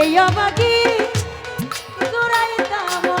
এই অবাগি জুড়াইতা মন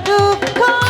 do come.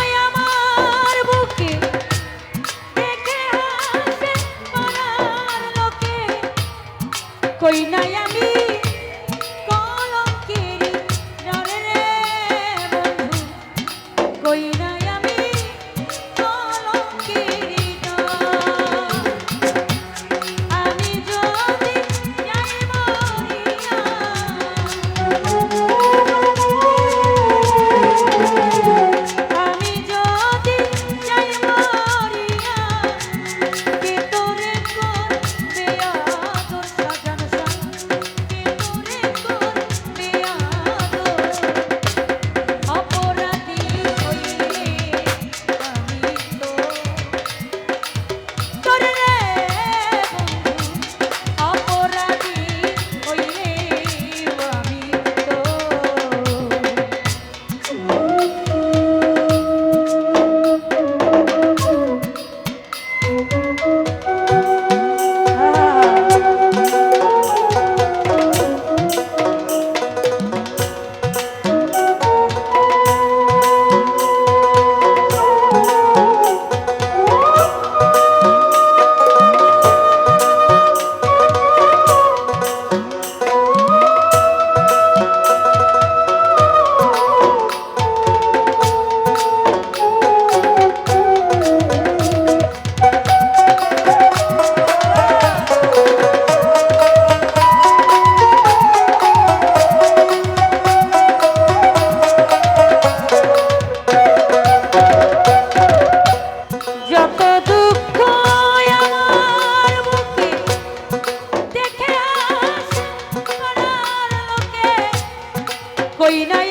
কই নাই